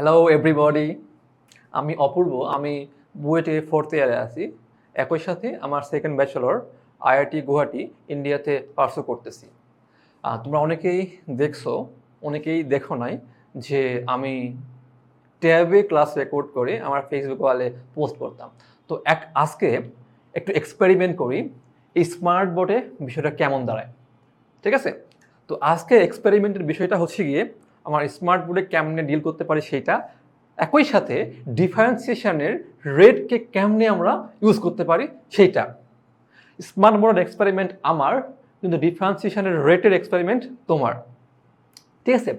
Hello everybody আমি অপূর্ব, আমি বুয়েটে ফোর্থ ইয়ারে আছি। একই সাথে আমার সেকেন্ড ব্যাচেলর আইআইটি গুয়াহাটি ইন্ডিয়াতে পার্সো করতেছি। তোমরা অনেকেই দেখছ, অনেকেই দেখো নাই যে আমি ট্যাবে ক্লাস রেকর্ড করে আমার ফেসবুক ওয়ালে পোস্ট করতাম। তো এক, আজকে একটু এক্সপেরিমেন্ট করি, এই স্মার্ট বোর্ডে বিষয়টা কেমন দাঁড়ায়। ঠিক আছে? তো আজকে এক্সপেরিমেন্টের বিষয়টা হচ্ছে গিয়ে আমার স্মার্ট বোর্ডে কেমনে ডিল করতে পারি সেইটা, একই সাথে ডিফারেন্সিয়েশনের রেটকে কেমনে আমরা ইউজ করতে পারি সেইটা। স্মার্ট বোর্ডের এক্সপেরিমেন্ট আমার, কিন্তু ডিফারেন্সিয়েশনের রেটের এক্সপেরিমেন্ট তোমার। ঠিক আছে?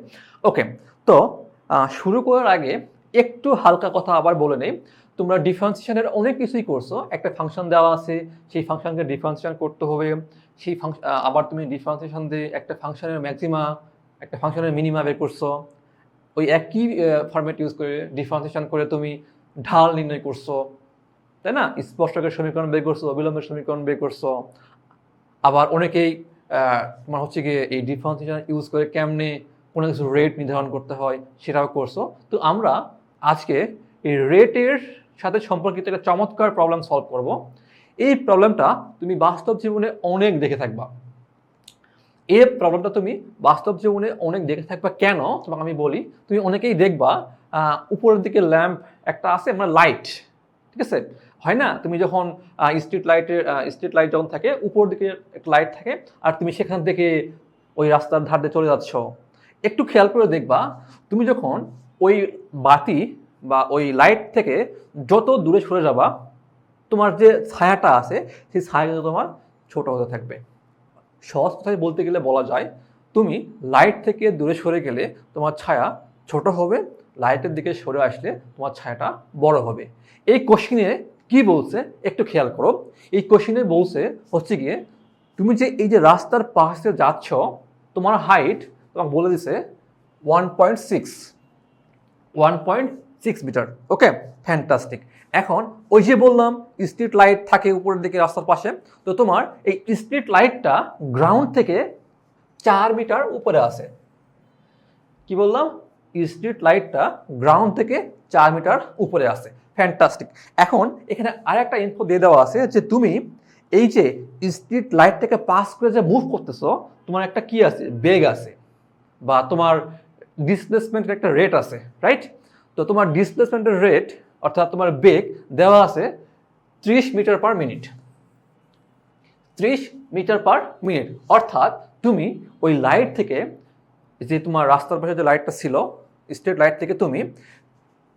ওকে তো শুরু করার আগে একটু হালকা কথা আবার বলে নেই। তোমরা ডিফারেন্সিয়েশনের অনেক কিছুই করছ। একটা ফাংশন দেওয়া আছে, সেই ফাংশনকে ডিফারেন্সিয়েশন করতে হবে। সেই ফাংশন আবার তুমি ডিফারেন্সিয়েশন দিয়ে একটা ফাংশনের ম্যাক্সিমা একটা ফাংশনের মিনিমা বের করছ, ওই একই ফরম্যাট ইউজ করে ডিফারেন্সিয়েশন করে তুমি ঢাল নির্ণয় করছ, তাই না? স্পষ্টকের সমীকরণ বের করছ, অবিলম্বের সমীকরণ বের করছ। আবার অনেকেই তোমার হচ্ছে গিয়ে এই ডিফারেন্সিয়েশন ইউজ করে কেমনে কোনো কিছু রেট নির্ধারণ করতে হয় সেটাও করছ। তো আমরা আজকে এই রেটের সাথে সম্পর্কিত একটা চমৎকার প্রবলেম সলভ করব। এই প্রবলেমটা তুমি বাস্তব জীবনে অনেক দেখে থাকবা। এই প্রবলেমটা তুমি বাস্তব জীবনে অনেক দেখে থাকবা। কেন? তোমাকে আমি বলি, তুমি অনেকেই দেখবা উপরের দিকে ল্যাম্প একটা আছে মানে লাইট ঠিক আছে? হয় না? তুমি যখন স্ট্রিট লাইটের স্ট্রিট লাইট যখন থাকে, উপর দিকে একটা লাইট থাকে, আর তুমি সেখান থেকে ওই রাস্তার ধার দিয়ে চলে যাচ্ছ। একটু খেয়াল করে দেখবা, তুমি যখন ওই বাতি বা ওই লাইট থেকে যত দূরে সরে যাবা, তোমার যে ছায়াটা আছে, সেই ছায়া কিন্তু তোমার ছোট হতে থাকবে। সহজ কথায় বলতে গেলে বলা যায়, তুমি লাইট থেকে দূরে সরে গেলে তোমার ছায়া ছোট হবে লাইটের দিকে সরে আসলে তোমার ছায়াটা বড় হবে। এই কোশ্চিনে কি বলছে একটু খেয়াল করো। এই কোশ্চিনে বলছে হচ্ছে গিয়ে, তুমি যে এই যে রাস্তার পাশে যাচ্ছ, তোমার হাইট তোমাকে বলে দিছে one point six one point six metre okay fantastic এখন ওই যে বললাম স্ট্রিট লাইট থাকে উপরের দিকে রাস্তার পাশে, তো তোমার এই স্ট্রিট লাইটটা গ্রাউন্ড থেকে চার মিটার উপরে আছে। কি বললাম? স্ট্রিট লাইটটা গ্রাউন্ড থেকে চার মিটার উপরে আছে। ফ্যান্টাস্টিক এখন এখানে আরেকটা ইনফো দিয়ে দেওয়া আছে যে তুমি এই যে স্ট্রিট লাইট থেকে পাস করে যে মুভ করতেছো, তোমার একটা কি আছে? বেগ আছে, বা তোমার ডিসপ্লেসমেন্টের একটা রেট আছে রাইট তো তোমার ডিসপ্লেসমেন্টের রেট অর্থাৎ তোমার বেগ, দেওয়া আছে ত্রিশ মিটার পার মিনিট। ত্রিশ মিটার পার মিনিট। অর্থাৎ তুমি ওই লাইট থেকে, যে তোমার রাস্তার পাশে যে লাইটটা ছিল স্ট্রিট লাইট থেকে তুমি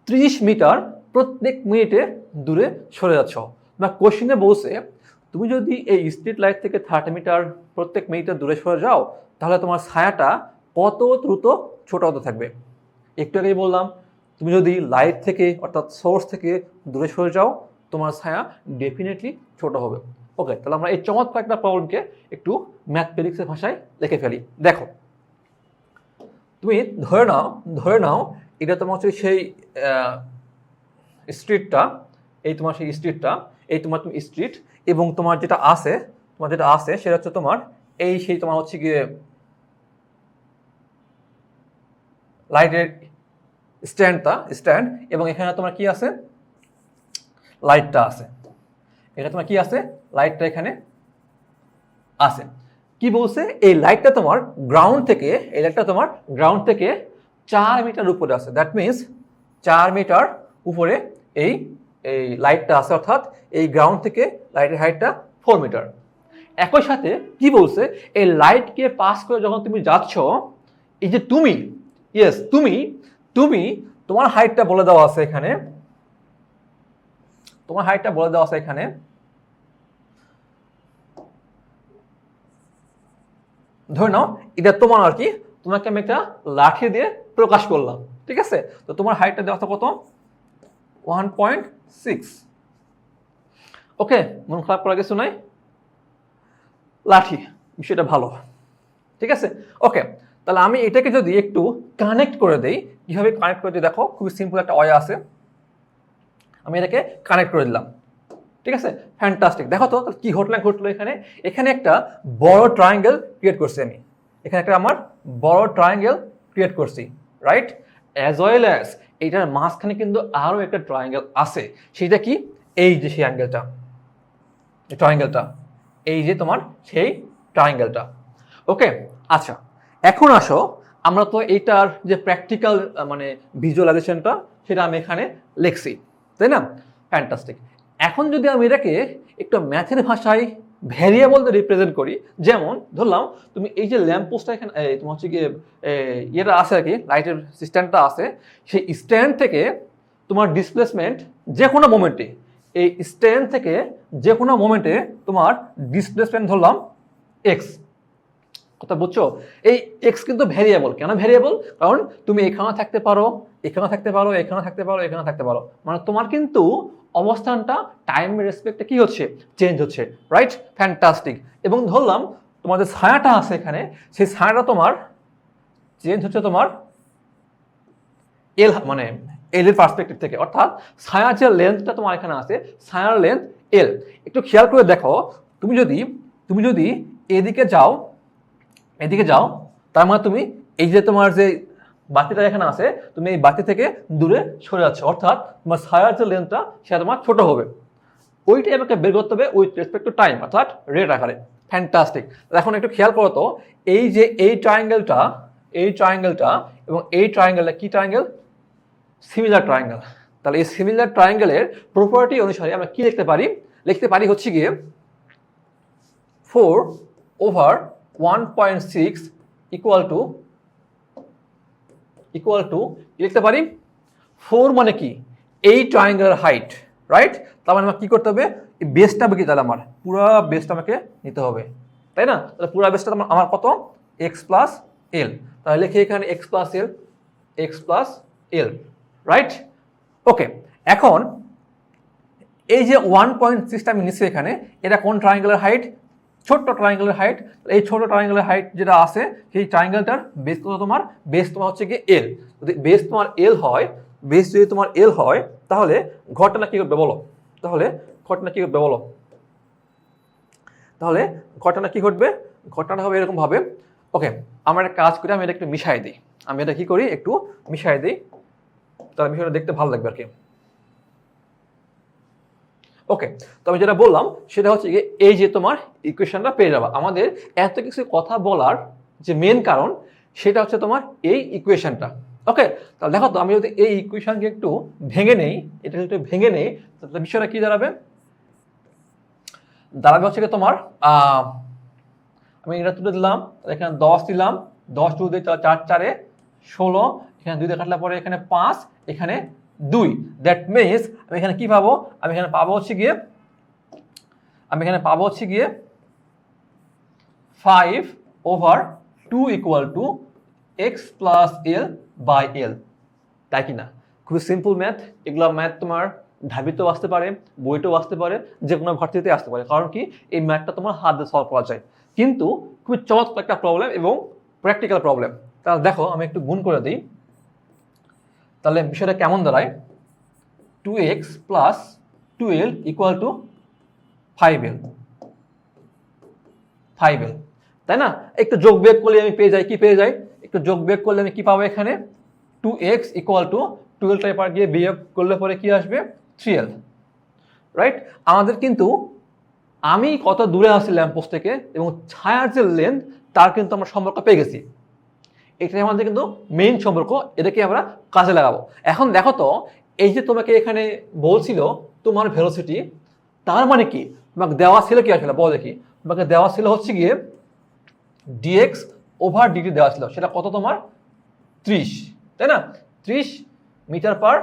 ত্রিশ মিটার প্রত্যেক মিনিটে দূরে সরে যাচ্ছ। বা কোশ্চিনে বলছে, তুমি যদি এই স্ট্রিট লাইট থেকে থার্টি মিটার প্রত্যেক মিনিটে দূরে সরে যাও, তাহলে তোমার ছায়াটা কত দ্রুত ছোট হতে থাকবে? একটু আগেই বললাম তুমি যদি লাইট থেকে, অর্থাৎ সোর্স থেকে দূরে সরে যাও, তোমার ছায়া ডেফিনেটলি ছোট হবে। ওকে তাহলে আমরা এই চমৎকার একটা প্রবলেমকে একটু ম্যাথমেটিক্সের ভাষায় লিখে ফেলি। দেখো, তুমি ধরে নাও ধরে নাও, এটা তোমার হচ্ছে সেই স্ট্রিটটা এই তোমার সেই স্ট্রিটটা এই তোমার তুমি স্ট্রিট এবং তোমার যেটা আছে, তোমার যেটা আছে, সেটা হচ্ছে তোমার এই সেই তোমার হচ্ছে গিয়ে লাইটের স্ট্যান্ডটা স্ট্যান্ড এবং এখানে তোমার কি আছে? লাইটটা আছে। এটা তোমার কি আছে? লাইটটা এখানে আছে। কি বলছে? এই লাইটটা তোমার গ্রাউন্ড থেকে, এই লাইটটা তোমার গ্রাউন্ড থেকে চার মিটার উপরে আছে। দ্যাট মিনস চার মিটার উপরে এই এই লাইটটা আছে, অর্থাৎ এই গ্রাউন্ড থেকে লাইটের হাইটটা ফোর মিটার একই সাথে কি বলছে? এই লাইটকে পাস করে যখন তুমি যাচ্ছ, এই যে তুমি ইয়েস তুমি তুমি তোমার হাইটটা বলে দেওয়া আছে এখানে। তোমার হাইটটা বলে দেওয়া আছে এখানে। ধরে নাও, এটা তোমার আর কি, তোমাকে আমি একটা লাঠি দিয়ে প্রকাশ করলাম, ঠিক আছে? তো তোমার হাইটটা দেওয়া কত? ওয়ান পয়েন্ট সিক্স ওকে, মন খারাপ করার কিছু নাই? লাঠি, বিষয়টা ভালো, ঠিক আছে? ওকে তাহলে আমি এটাকে যদি একটু কানেক্ট করে দেই, কীভাবে কানেক্ট করে দিই দেখো, খুবই সিম্পল একটা অয় আছে। আমি এটাকে কানেক্ট করে দিলাম। ঠিক আছে? ফ্যান্টাস্টিক দেখো তো কি ঘটনা ঘটলো এখানে? এখানে একটা বড় ট্রায়াঙ্গেল ক্রিয়েট করছি আমি। এখানে একটা আমার বড় ট্রায়াঙ্গেল ক্রিয়েট করছি রাইট অ্যাজ ওয়েল অ্যাজ এইটার মাঝখানে কিন্তু আরও একটা ট্রায়াঙ্গেল আছে। সেটা কি? এই যে সেই অ্যাঙ্গেলটা ট্রায়াঙ্গেলটা এই যে তোমার সেই ট্রায়াঙ্গেলটা ওকে আচ্ছা। এখন আসো, আমরা তো এইটার যে প্র্যাকটিক্যাল মানে ভিজুয়ালাইজেশনটা সেটা আমি এখানে লিখছি, তাই না? ফ্যান্টাস্টিক এখন যদি আমি এটাকে একটু ম্যাথের ভাষায় ভ্যারিয়েবল রিপ্রেজেন্ট করি, যেমন ধরলাম, তুমি এই যে ল্যাম্প পোস্টটা এখানে তোমার হচ্ছে গিয়ে ইয়েটা আছে আর কি লাইটের স্ট্যান্ডটা আছে, সেই স্ট্যান্ড থেকে তোমার ডিসপ্লেসমেন্ট যে কোনো মোমেন্টে এই স্ট্যান্ড থেকে যে কোনো মোমেন্টে তোমার ডিসপ্লেসমেন্ট ধরলাম এক্স কথা বুঝছ? এই এক্স কিন্তু ভ্যারিয়েবল কেন ভ্যারিয়েবল কারণ তুমি এখানে থাকতে পারো এখানে থাকতে পারো এখানে থাকতে পারো এখানে থাকতে পারো। মানে তোমার কিন্তু অবস্থানটা টাইম রেসপেক্টে কি হচ্ছে? চেঞ্জ হচ্ছে রাইট ফ্যান্টাস্টিক এবং ধরলাম, তোমার যে ছায়াটা আছে এখানে, সেই ছায়াটা তোমার চেঞ্জ হচ্ছে তোমার এল মানে এল এর পার্সপেক্টিভ থেকে। অর্থাৎ ছায়ার যে লেন্থটা তোমার এখানে আছে, ছায়ার লেন্থ এল একটু খেয়াল করে দেখো, তুমি যদি তুমি যদি এদিকে যাও এদিকে যাও, তার মানে তুমি এই যে তোমার যে বাতিটা এখানে আছে, তুমি এই বাতি থেকে দূরে সরে যাচ্ছ। অর্থাৎ তোমার ছায়ার যে লেন্থটা সেটা তোমার ছোট হবে। ওইটাই আমাকে বের করতে হবে উইথ রেসপেক্ট টু টাইম অর্থাৎ রেট আকারে। ফ্যান্টাস্টিক এখন একটু খেয়াল করো তো, এই যে এই ট্রায়াঙ্গেলটা এই ট্রায়াঙ্গেলটা এবং এই ট্রায়াঙ্গেলটা কি ট্রায়াঙ্গেল সিমিলার ট্রায়াঙ্গেল তাহলে এই সিমিলার ট্রায়াঙ্গেলের প্রপার্টি অনুসারে আমরা কি লিখতে পারি? লিখতে পারি হচ্ছে গিয়ে four over one point six equal to equal to লিখতে পারি? ফোর মানে কি? এই ট্রায়াঙ্গেলের হাইট রাইট তার মানে আমার কী করতে হবে? এই বেসটা কি তাহলে আমার পুরো বেসটা আমাকে নিতে হবে, তাই না? তাহলে পুরো বেসটা আমার আমার কত? এক্স প্লাস এল তাহলে লিখি এখানে x plus L x plus L right okay এখন এই যে ওয়ান পয়েন্ট সিক্সটা আমি নিচ্ছি এখানে, এটা কোন ট্রায়াঙ্গেলের হাইট ছোট্ট ট্রায়াঙ্গেলের হাইট এই ছোট ট্রায়াঙ্গেলের হাইট যেটা আছে, সেই ট্রায়াঙ্গেলটার বেস কত তোমার? বেস তোমার হচ্ছে গিয়ে এল যদি বেস তোমার এল হয় বেস যদি তোমার এল হয়, তাহলে ঘটনা কী করবে বলো? তাহলে ঘটনা কী করবে বলো? তাহলে ঘটনা কি ঘটবে? ঘটনাটা হবে এরকম ভাবে। ওকে আমার একটা কাজ করি, আমি এটা একটু মিশাই দিই। আমি এটা কি করি? একটু মিশাই দিই। তাহলে বিষয়টা দেখতে ভালো লাগবে আর কি। ওকে তো আমি যেটা বললাম, সেটা হচ্ছে গিয়ে এই যে তোমার ইকুয়েশনটা পেয়ে যাবা। আমাদের এত কিছু কথা বলার যে মেন কারণ, সেটা হচ্ছে তোমার এই ইকুয়েশনটা ওকে তাহলে দেখো তো, আমি যদি এই ইকুয়েশনকে একটু ভেঙে নেই, এটা একটু ভেঙে নেই, তাহলে বিষয়টা কি দাঁড়াবে? দাঁড়াবে হচ্ছে তোমার আমি এটা তুলে দিলাম, এখানে দশ দিলাম, দশ টু দিয়ে চার, চারে ষোলো, এখানে দুই দিয়ে কাটলে পরে এখানে পাঁচ, এখানে দুই। দ্যাট মিনস আমি এখানে কি পাবো? আমি এখানে পাবো হচ্ছে গিয়ে, আমি এখানে পাবো হচ্ছে গিয়ে five over two equal to x plus L by L তাই কি না? খুবই সিম্পল ম্যাথ এগুলো ম্যাথ তোমার ঢাবিতেও আসতে পারে, বইতেও আসতে পারে যে কোনো ভার্সিটিতে আসতে পারে। কারণ কি? এই ম্যাথটা তোমার হাত দিয়ে সলভ করা যায়। কিন্তু খুবই চমৎকার একটা প্রবলেম এবং প্র্যাকটিক্যাল প্রবলেম তাহলে দেখো, আমি একটু গুণ করে দিই। তাহলে বিষয়টা কেমন দাঁড়ায়? Two x plus two L equal to five L five L তাই না? একটু যোগ বিয়োগ করলে আমি পেয়ে যাই, কি পেয়ে যাই? একটু যোগ বিয়োগ করলে আমি কি পাবো এখানে? Two x equal to twelve টাইপার গিয়ে বিয়োগ করলে পরে কি আসবে? থ্রি এল রাইট আমাদের কিন্তু, আমি কত দূরে আছি ল্যাম্পোস্ট থেকে এবং ছায়ার যে লেন্থ তার কিন্তু আমরা সম্পর্ক পেয়ে গেছি। এটাই আমাদের কিন্তু মেইন সম্পর্ক, এটাকে আমরা কাজে লাগাবো। এখন দেখো তো, এই যে তোমাকে এখানে বলছিল তোমার ভেলোসিটি তার মানে কি? তোমাকে দেওয়া ছিল কি আসলে? বল দেখি। তোমাকে দেওয়া ছিল হচ্ছে গিয়ে ডিএক্স ওভার ডিটি দেওয়া ছিল। সেটা কত তোমার? ত্রিশ, তাই না? ত্রিশ মিটার পার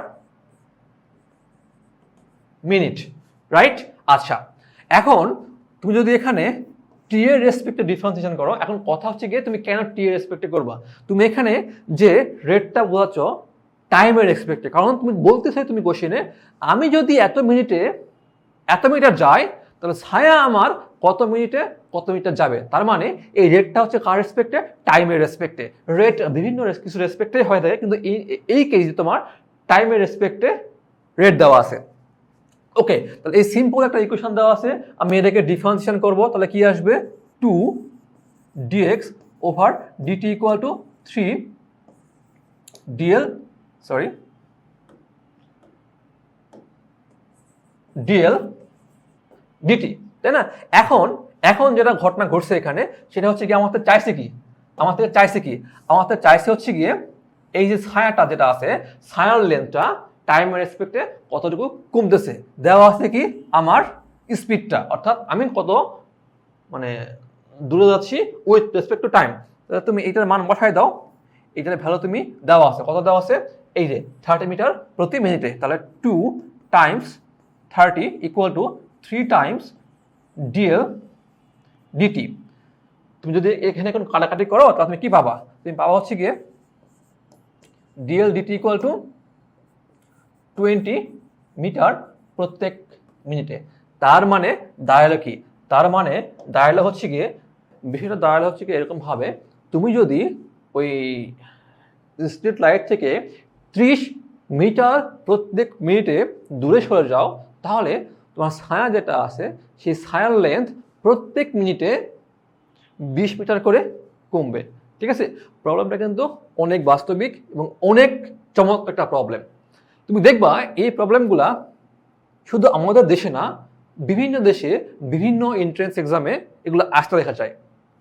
মিনিট রাইট আচ্ছা এখন তুমি যদি এখানে টি এর রেসপেক্টে ডিফারেন্সিয়েশন করো। এখন কথা হচ্ছে গিয়ে তুমি কেন টি এর রেসপেক্টে করবা? তুমি এখানে যে রেটটা বোঝাচ্ছ টাইমের রেসপেক্টে কারণ তুমি বলতে চাই তুমি কোশ্চেনে আমি যদি এত মিনিটে এত মিটার যাই, তাহলে ছায়া আমার কত মিনিটে কত মিটার যাবে? তার মানে এই রেটটা হচ্ছে কার রেসপেক্টে টাইমের রেসপেক্টে রেট বিভিন্ন কিছু রেসপেক্টে হয়ে থাকে, কিন্তু এই এই কেসে তোমার টাইমের রেসপেক্টে রেট দেওয়া আছে। ওকে তাহলে এই সিম্পল একটা ইকুয়েশন দেওয়া আছে। আমি এটাকে ডিফারেন্সিয়েশন করব, তাহলে কি আসবে? Two dx over dt equal to three dl sorry dl dt তাই না? এখন এখন যেটা ঘটনা ঘটছে এখানে, সেটা হচ্ছে কি আমার চাইছে কি? আমার থেকে চাইছে কি? আমার থেকে চাইছে হচ্ছে গিয়ে এই যে ছায়াটা যেটা আছে, ছায়ার লেন্থটা টাইমের রেসপেক্টে কতটুকু কমতেছে? দেওয়া আছে কি আমার স্পিডটা অর্থাৎ আমি কত মানে দূরে যাচ্ছি উইথ রেসপেক্ট টু টাইম তুমি এইটার মান বসায় দাও। এইটার ভ্যালু তুমি দেওয়া আছে। কত দেওয়া আছে? এই যে থার্টি মিটার প্রতি মিনিটে তাহলে two times thirty equal to three times dl dt তুমি যদি এখানে কোনো কাটাকাটি করো, তাহলে তুমি কি পাবা? তুমি পাবা হচ্ছে গিয়ে dl dt equal to twenty metre প্রত্যেক মিনিটে। তার মানে দাঁড়াল কি? তার মানে দাঁড়াল হচ্ছে গিয়ে বিষয়টা দাঁড়াল হচ্ছে গিয়ে এরকমভাবে তুমি যদি ওই স্ট্রিট লাইট থেকে ত্রিশ মিটার প্রত্যেক মিনিটে দূরে সরে যাও, তাহলে তোমার ছায়া যেটা আছে, সেই ছায়ার লেন্থ প্রত্যেক মিনিটে বিশ মিটার করে কমবে। ঠিক আছে? প্রবলেমটা কিন্তু অনেক বাস্তবিক এবং অনেক চমক একটা প্রবলেম তুমি দেখবা এই প্রবলেমগুলা শুধু আমাদের দেশে না, বিভিন্ন দেশে বিভিন্ন এন্ট্রেন্স এক্সামে এগুলো আসতে দেখা যায়।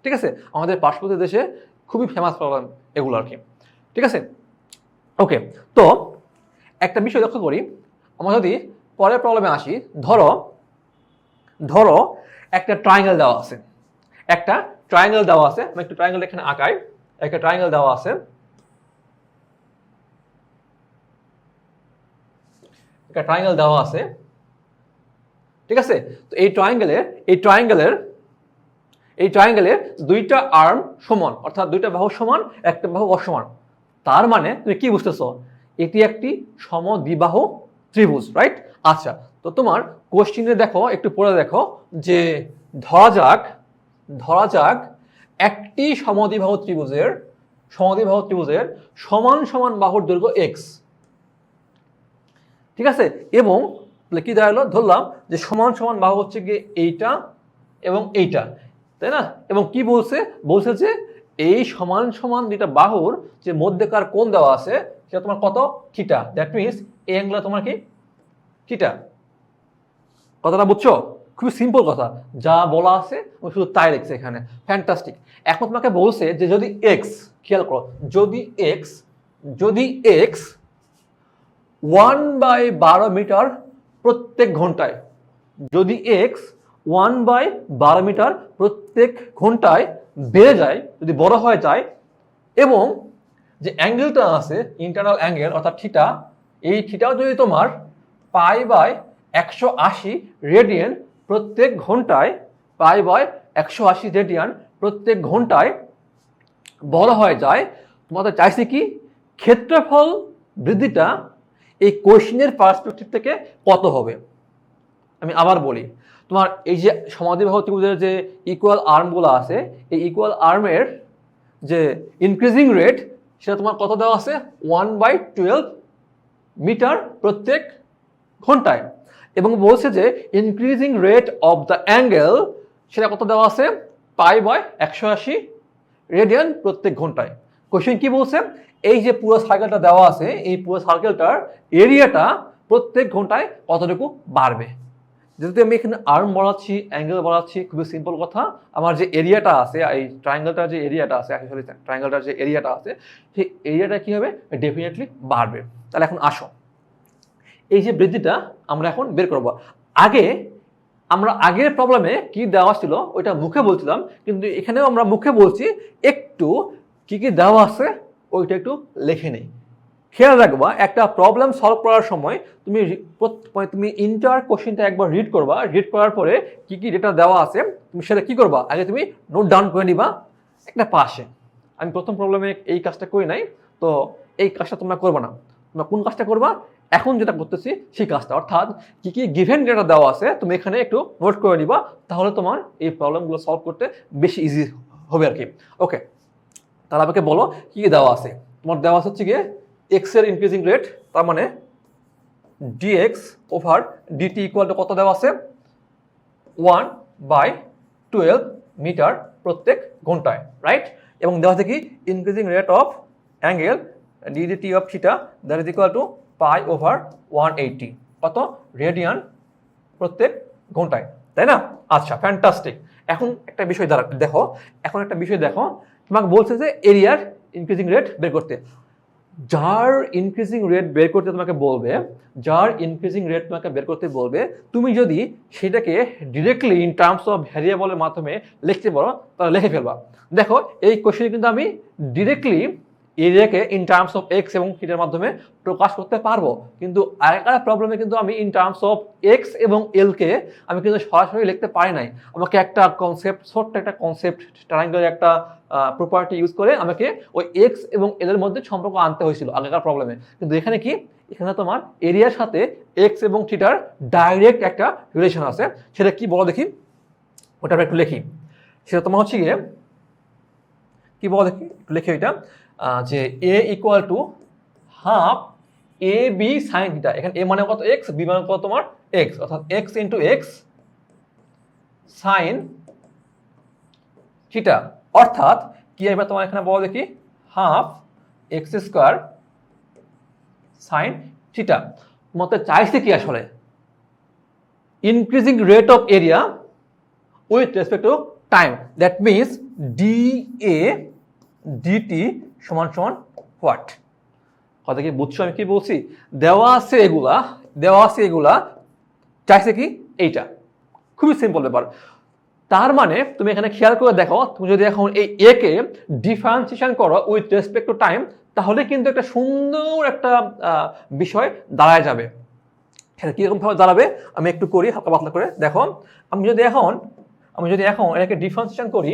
ঠিক আছে? আমাদের পার্শ্ববর্তী দেশে খুবই ফেমাস প্রবলেম এগুলো আর কি। ঠিক আছে? ওকে তো একটা বিষয় লক্ষ্য করি। আমরা যদি পরের প্রবলেমে আসি, ধরো ধরো একটা ট্রায়াঙ্গেল দেওয়া আছে। একটা ট্রায়াঙ্গেল দেওয়া আছে আমি একটা ট্রায়াঙ্গেল এখানে আঁকাই, একটা ট্রায়াঙ্গেল দেওয়া আছে। একটা ট্রায়াঙ্গেল দেওয়া আছে। ঠিক আছে? তো এই ট্রায়াঙ্গেলের এই ট্রায়াঙ্গেলের এই ট্রায়াঙ্গেলের দুইটা আর্ম সমান, অর্থাৎ দুইটা বাহু সমান, একটা বাহু অসমান। তার মানে তুমি কি বুঝতেছো? এটি একটি সমদ্বিবাহু ত্রিভুজ রাইট আচ্ছা তো তোমার কোশ্চিনে দেখো, একটু পড়ে দেখো যে ধরা যাক ধরা যাক একটি সমদ্বিবাহু ত্রিভুজের সমদ্বিবাহু ত্রিভুজের সমান সমান বাহুর দৈর্ঘ্য এক্স ঠিক আছে? এবং কি দাঁড়াল ধরলাম যে সমান সমান বাহু হচ্ছে গিয়ে এইটা এবং এইটা, তাই না? এবং কি বলছে? বলছে যে এই সমান সমান যেটা বাহুর যে মধ্যেকার কোণ দেওয়া আছে, সেটা তোমার কত? থিটা। দ্যাট মিনস এই অ্যাঙ্গেল তোমার কি? থিটা। কথাটা বুঝছ? খুবই সিম্পল কথা। যা বলা আছে, ও শুধু তাই লিখছে এখানে। ফ্যান্টাস্টিক এখন তোমাকে বলছে যে যদি এক্স খেয়াল করো, যদি এক্স যদি এক্স ওয়ান বাই বারো মিটার প্রত্যেক ঘন্টায়। যদি এক্স ওয়ান বাই বারো মিটার প্রত্যেক ঘন্টায় বেড়ে যায়, যদি বড় হয়ে যায়, এবং যে অ্যাঙ্গেলটা আছে ইন্টারনাল অ্যাঙ্গেল অর্থাৎ থিটা এই থিটাও যদি তোমার পাই বাই একশো আশি রেডিয়ান প্রত্যেক ঘন্টায় পাই বাই একশো আশি রেডিয়ান প্রত্যেক ঘন্টায় বড় হয়ে যায়, তোমাদের চাইছে কি? ক্ষেত্রফল বৃদ্ধিটা এই কোশ্চিনের পার্সপেক্টিভ থেকে কত হবে? আমি আবার বলি, তোমার এই যে সমাধি সমাধিবাহ ত্রিভুজের যে ইকুয়াল আর্মগুলো আছে, এই ইকুয়াল আর্মের যে ইনক্রিজিং রেট সেটা তোমার কত দেওয়া আছে? ওয়ান বাই টুয়েলভ মিটার প্রত্যেক ঘন্টায়। এবং বলছে যে increasing rate of the angle সেটা কত দেওয়া আছে? পাই বাই একশো আশি রেডিয়ান প্রত্যেক ঘন্টায়। কোশ্চেন কি বলছে? এই যে পুরো সার্কেলটা দেওয়া আছে, এই পুরো সার্কেলটার এরিয়াটা প্রত্যেক ঘন্টায় কতটুকু বাড়বে? যেহেতু আমি এখানে আর্ম বাড়াচ্ছি অ্যাঙ্গেল বাড়াচ্ছি, খুবই সিম্পল কথা। আমার যে এরিয়াটা আছে এই ট্রায়াঙ্গেলটার যে এরিয়াটা আছে অ্যাকচুয়ালি ট্রায়াঙ্গেলটার যে এরিয়াটা আছে, সেই এরিয়াটা কী হবে? ডেফিনেটলি বাড়বে। তাহলে এখন আসো। এই যে বৃদ্ধিটা আমরা এখন বের করব। আগে আমরা আগের প্রবলেমে কি দেওয়া ছিল? ওইটা মুখে বলছিলাম, কিন্তু এখানেও আমরা মুখে বলছি, একটু কি কি দেওয়া আছে, ওইটা একটু লিখে নেই। খেয়াল রাখবা, একটা প্রবলেম সলভ করার সময় তুমি মানে তুমি ইন্টার কোশ্চেনটা একবার রিড করবা রিড করার পরে কি কি ডেটা দেওয়া আছে, তুমি সেটা কি করবা? আগে তুমি নোট ডাউন করে নিবা একটা পাশে। আমি প্রথম প্রবলেমে এই কাজটা করি নাই, তো এই কাজটা তোমরা করবা না। তোমরা কোন কাজটা করবা? এখন যেটা করতেছি, সেই কাজটা। অর্থাৎ কি কি গিভেন ডেটা দেওয়া আছে, তুমি এখানে একটু নোট করে নিবা, তাহলে তোমার এই প্রবলেমগুলো সলভ করতে বেশি ইজি হবে আর কি ওকে তাহলে আমাকে বলো, কি দেওয়া আছে? তোমার দেওয়া আছে হচ্ছে গিয়ে এক্সের ইনক্রিজিং রেট তার মানে dx over dt equal to কত দেওয়া আছে? ওয়ান বাই টুয়েলভ মিটার প্রত্যেক ঘন্টায় রাইট এবং দেওয়া আছে কি? Increasing rate of angle d d t of theta that is equal to pi over one eighty কত? রেডিয়ান প্রত্যেক ঘন্টায়, তাই না? আচ্ছা ফ্যান্টাস্টিক এখন একটা বিষয় দেখো, এখন একটা বিষয় দেখো তোমাকে বলছে যে এরিয়ার ইনক্রিজিং রেট বের করতে। যার ইনক্রিজিং রেট বের করতে তোমাকে বলবে, যার ইনক্রিজিং রেট তোমাকে বের করতে বলবে, তুমি যদি সেটাকে ডিরেক্টলি ইন টার্মস অফ ভ্যারিয়েবলের মাধ্যমে লিখতে পারো, তাহলে লিখে ফেলবা। দেখো, এই কোশ্চেনে কিন্তু আমি ডিরেক্টলি এরিয়াকে ইন টার্মস অফ এক্স এবং থিটার মাধ্যমে প্রকাশ করতে পারব, কিন্তু আগেকার প্রবলেমে কিন্তু আমি ইন টার্মস অফ এক্স এবং এলকে আমি কিন্তু সরাসরি লিখতে পারি নাই। আমাকে একটা কনসেপ্ট ছোট্ট একটা কনসেপ্ট ট্রায়াঙ্গেলের একটা প্রপার্টি ইউজ করে আমাকে ওই এক্স এবং এল এর মধ্যে সম্পর্ক আনতে হয়েছিল আগেকার প্রবলেমে কিন্তু এখানে কি? এখানে তোমার এরিয়ার সাথে এক্স এবং থিটার ডাইরেক্ট একটা রিলেশন আছে। সেটা কি বলো দেখি? ওটা আমরা একটু লিখি। সেটা তোমার হচ্ছে গিয়ে, কি বলো দেখি? একটু লিখি ওইটা। যে A equal to half A B sine theta এখানে এ মানে কত? এক্স বি মানে কত তোমার? এক্স অর্থাৎ x into x sine theta অর্থাৎ কি এবার তোমার এখানে বলো দেখি? Half x square sine theta মতে চাইছে কি আসলে? Increasing rate of area with respect to time that means d A dt সমান সমান হোয়াট কথা কি বুঝছ আমি কি বলছি? দেওয়া আছে এগুলা, দেওয়া আছে এগুলা, চাইছে কি? এইটা। খুবই সিম্পল ব্যাপার। তার মানে তুমি এখানে খেয়াল করে দেখো, তুমি যদি এখন এই এ কে ডিফারেন্সিয়েশন করো উইথ রেসপেক্ট টু টাইম তাহলে কিন্তু একটা সুন্দর একটা বিষয় দাঁড়ায় যাবে। সেটা কীরকমভাবে দাঁড়াবে? আমি একটু করি, হালকা পাতলা করে। দেখো, আমি যদি এখন, আমি যদি এখন এটাকে ডিফারেন্সিয়েশন করি,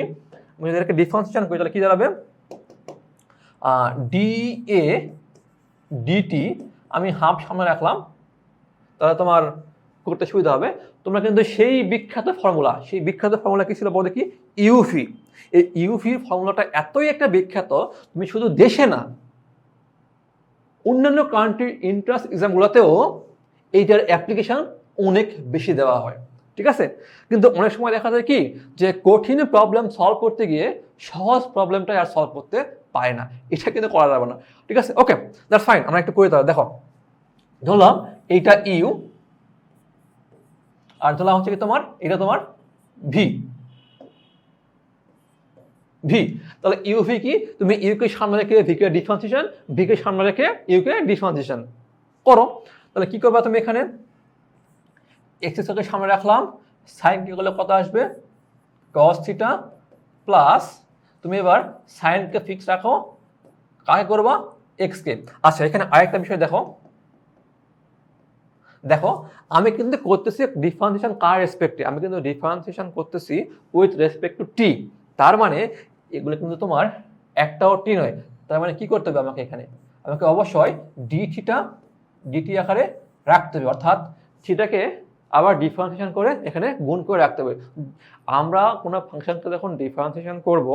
আমি যদি এটাকে ডিফারেন্সিয়েশন করি, তাহলে কী দাঁড়াবে? ডি এ ডিটি আমি হাফ সামনে রাখলাম। তাহলে তোমার করতে সুবিধা হবে। তোমরা কিন্তু সেই বিখ্যাত ফর্মুলা সেই বিখ্যাত ফর্মুলা কি ছিল বলতে কি ইউফি এই ইউফি ফর্মুলাটা এতই একটা বিখ্যাত, তুমি শুধু দেশে না, অন্যান্য কান্ট্রির ইন্টারেস্ট এক্সামগুলোতেও এইটার অ্যাপ্লিকেশন অনেক বেশি দেওয়া হয়। ঠিক আছে? কিন্তু অনেক সময় দেখা যায় কি? যে কঠিন প্রবলেম সলভ করতে গিয়ে সহজ প্রবলেমটাই আর সলভ করতে পারে না। এটা কিন্তু করা যাবে না। ঠিক আছে? ওকে দ্যাটস ফাইন আমরা একটু করে তাহলে দেখো। ধরলাম এইটা ইউ আর ধরলাম হচ্ছে কি তোমার? এটা তোমার ভি ভি তাহলে ইউভি কি? তুমি ইউকে সামনে রেখে ভিকে ডিফারেন্সিয়েশন ভিকে সামনে রেখে ইউকে ডিফারেন্সিয়েশন করো। তাহলে কি করবে তুমি এখানে? এক্সেসকে সামনে রাখলাম সাইন কি করলে কত আসবে? কস থিটা প্লাস তুমি এবার সাইনকে ফিক্স রাখো, কাকে করবা? এক্সকে আচ্ছা এখানে আরেকটা বিষয় দেখো। দেখো, আমি কিন্তু করতেছি ডিফারেন্সিয়েশন কার রেসপেক্টে আমি কিন্তু ডিফারেন্সিয়েশন করতেছি উইথ রেসপেক্ট টু টি তার মানে এগুলো কিন্তু তোমার একটাও টি নয়। তার মানে কি করতে হবে আমাকে এখানে? আমাকে অবশ্যই ডি থিটা ডিটি আকারে রাখতে হবে। অর্থাৎ থিটাকে আবার ডিফারেন্সিয়েশন করে এখানে গুণ করে রাখতে হবে। আমরা কোনো ফাংশনকে যখন ডিফারেন্সিয়েশন করব,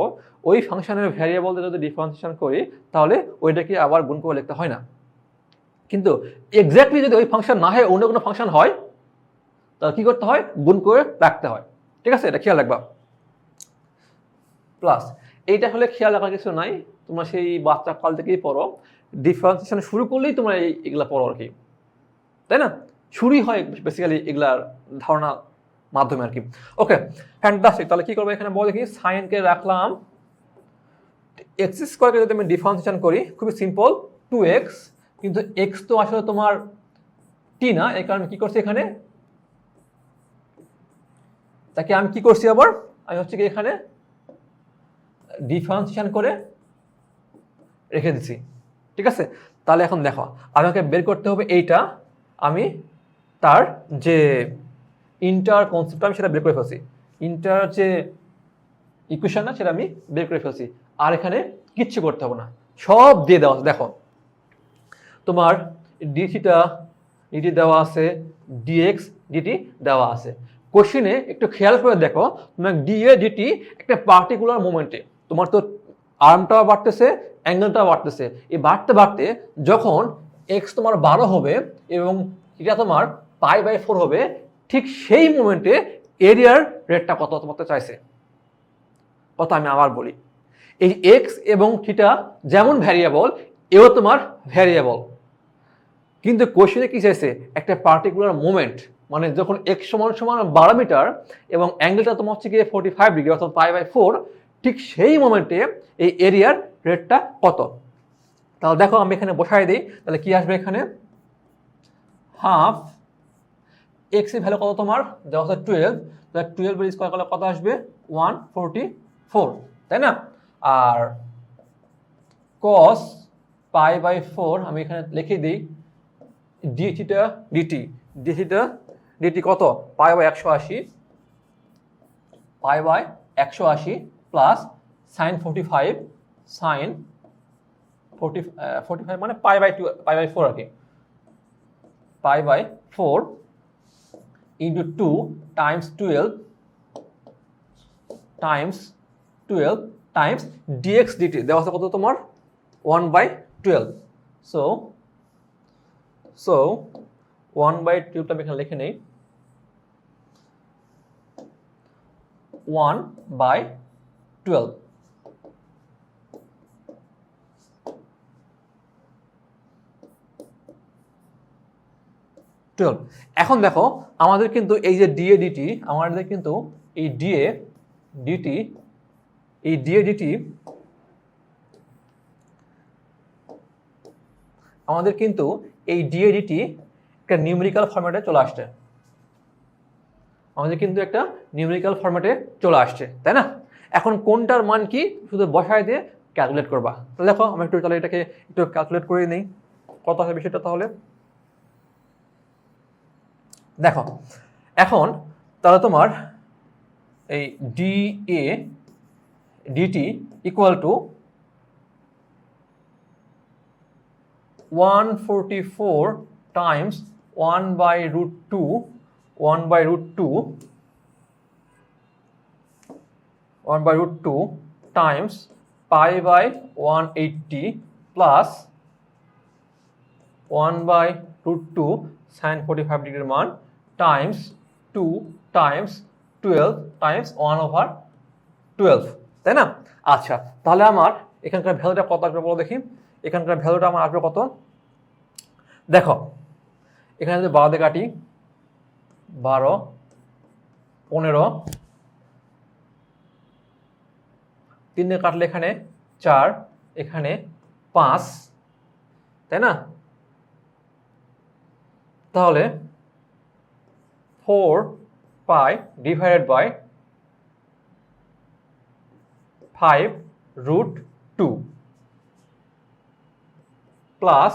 ওই ফাংশনের ভ্যারিয়েবল যদি ডিফারেন্সিয়েশন করি, তাহলে ওইটাকে আবার গুণ করে লিখতে হয় না। কিন্তু এক্স্যাক্টলি যদি ওই ফাংশন না হয় অন্য কোনো ফাংশন হয়, তাহলে কি করতে হয়? গুণ করে রাখতে হয়। ঠিক আছে? এটা খেয়াল রাখবা। প্লাস এইটা হলে খেয়াল রাখার কিছু নাই। তোমরা সেই বাচ্চা কাল থেকেই পড়ো। ডিফারেন্সিয়েশন শুরু করলেই তোমরা এগুলা পড়ো আর কি। তাই না? শুরুই হয় বেসিক্যালি এগুলার ধারণা মাধ্যমে আর কি ওকে ফ্যান্টাস্টিক তাহলে কি করব এখানে বল দেখি সাইনকে রাখলাম। এক্স স্কোয়ারকে যদি আমি ডিফারেন্সিয়েশন করি, খুবই সিম্পল টু এক্স কিন্তু এক্স তো আসলে তোমার টি না, এই কারণে কি করছি এখানে? তাকে আমি কি করছি আবার? আমি হচ্ছে কি এখানে ডিফারেন্সিয়েশন করে রেখে দিছি। ঠিক আছে? তাহলে এখন দেখো, আমাকে বের করতে হবে এইটা। আমি তার যে ইন্টার কনসেপ্ট আমি সেটা বের করে ফেলছি। ইন্টার যে ইকুয়েশন না, সেটা আমি বের করে ফেলছি। আর এখানে কিচ্ছু করতে হবে না। সব দিয়ে দেওয়া আছে। দেখো, তোমার ডিটিটা ডিটি দেওয়া আছে ডিএক্স ডিটি দেওয়া আছে। কোশ্চিনে একটু খেয়াল করে দেখো, তোমার ডিএ ডিটি একটা পার্টিকুলার মোমেন্টে তোমার তো আর্মটাও বাড়তেছে অ্যাঙ্গেলটাও বাড়তেছে। এই বাড়তে বাড়তে যখন এক্স তোমার বারো হবে এবং এটা তোমার পাই বাই ফোর হবে, ঠিক সেই মোমেন্টে এরিয়ার রেটটা কত তোমাকে চাইছে। কথা আমি আবার বলি। এই এক্স এবং থিটা যেমন ভ্যারিয়েবল এও তোমার ভ্যারিয়েবল কিন্তু কোশ্চেনে কি চাইছে? একটা পার্টিকুলার মোমেন্ট মানে যখন এক্স সমান সমান বারো মিটার এবং অ্যাঙ্গেলটা তোমার হচ্ছে গিয়ে ফোর্টি ফাইভ ডিগ্রি অর্থাৎ পাই বাই ফোর, ঠিক সেই মোমেন্টে এই এরিয়ার রেটটা কত? তাহলে দেখো আমি এখানে বসাই দিই, তাহলে কি আসবে এখানে? হাফ এক্সের ভ্যালু কত তোমার? দেওয়া হচ্ছে টুয়েলভ তাহলে টুয়েলভ স্কোয়ার করলে কত আসবে? ওয়ান ফোরটি ফোর তাই না? আর কস পাই বাই ফোর আমি এখানে লিখে দিই ডিটিটা ডিটি ডিটিটা ডিটি কত? পাই বাই একশো আশি। পাই বাই একশো আশি plus sine forty five sine forty forty five মানে pi by two pi by four আর কি। Pi by four into two times twelve times twelve times dx dt দেওয়া আছে কত তোমার? One by twelve so so one by টুয়েলভটা আমি এখানে লিখে নেই। ওয়ান বাই টুয়েলভ টুয়েলভ এখন দেখো, আমাদের কিন্তু এই যে ডিএ ডিটি আমাদের কিন্তু এই ডিএ ডিটি এই ডিএ ডিটি আমাদের কিন্তু এই ডিএডিটি একটা নিউমেরিক্যাল ফরম্যাটে চলে আসছে। আমাদের কিন্তু একটা নিউমেরিক্যাল ফরম্যাটে চলে আসছে, তাই না? এখন কোনটার মান কি? শুধু বসায় দিয়ে ক্যালকুলেট করবা। তাহলে দেখো, আমি একটু তাহলে এটাকে একটু ক্যালকুলেট করে নিই। কত হবে বিষয়টা তাহলে? দেখো, এখন তাহলে তোমার এই d A dt equal to one forty four times one by root two one by root two one by root two times pi by one eighty plus one by root two sine forty five ডিগ্রির মান times two times twelve times one over twelve তাই না? আচ্ছা তাহলে আমার এখানকার ভ্যালুটা কত আসবে বলো দেখি। এখানকার ভ্যালুটা আমার আসবে কত? দেখো, এখানে যদি বারো কাটি, বারো, পনেরো, তিন কাটলে এখানে চার, এখানে পাঁচ, তাই না? তাহলে four pi divided by five root two plus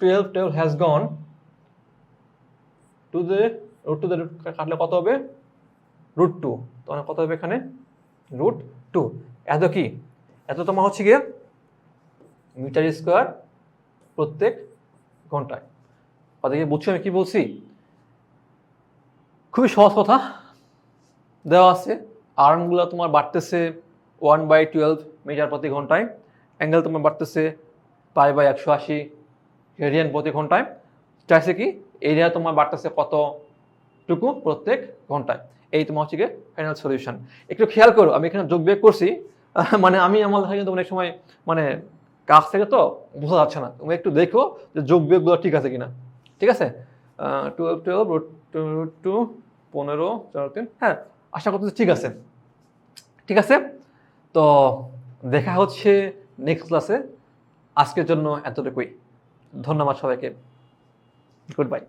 twelve twelve has gone to the root two root কাটলে কত হবে? রুট টু তখন কত হবে এখানে? রুট টু এত কি? এত তোমার হচ্ছে গিয়ে মিটার স্কোয়ার প্রত্যেক ঘন্টায়। ওদেরকে বুঝছ আমি কি বলছি? খুবই সহজ কথা। দেওয়া আছে। আর্মগুলো তোমার বাড়তেছে ওয়ান বাই টুয়েলভ মিটার প্রতি ঘন্টায়। অ্যাঙ্গেল তোমার বাড়তেছে পাই বাই একশো আশি রেডিয়ান প্রতি ঘন্টায়। চাইছে কি? এরিয়া তোমার বাড়তেছে কতটুকু প্রত্যেক ঘন্টায়। এই তোমার হচ্ছে গিয়ে ফাইনাল সলিউশন একটু খেয়াল করো, আমি এখানে যোগ বিয়োগ করছি। মানে আমি আমার দেখা কিন্তু অনেক সময় মানে কাছ থেকে তো বোঝা যাচ্ছে না। তুমি একটু দেখো যে যোগ বিয়োগগুলো ঠিক আছে কিনা। ঠিক আছে? Twelve twelve root two root two পনেরো, চার, তিন হ্যাঁ আশা করতেছি ঠিক আছে। ঠিক আছে? তো দেখা হচ্ছে নেক্সট ক্লাসে আজকের জন্য এতটুকুই। ধন্যবাদ সবাইকে। Good bye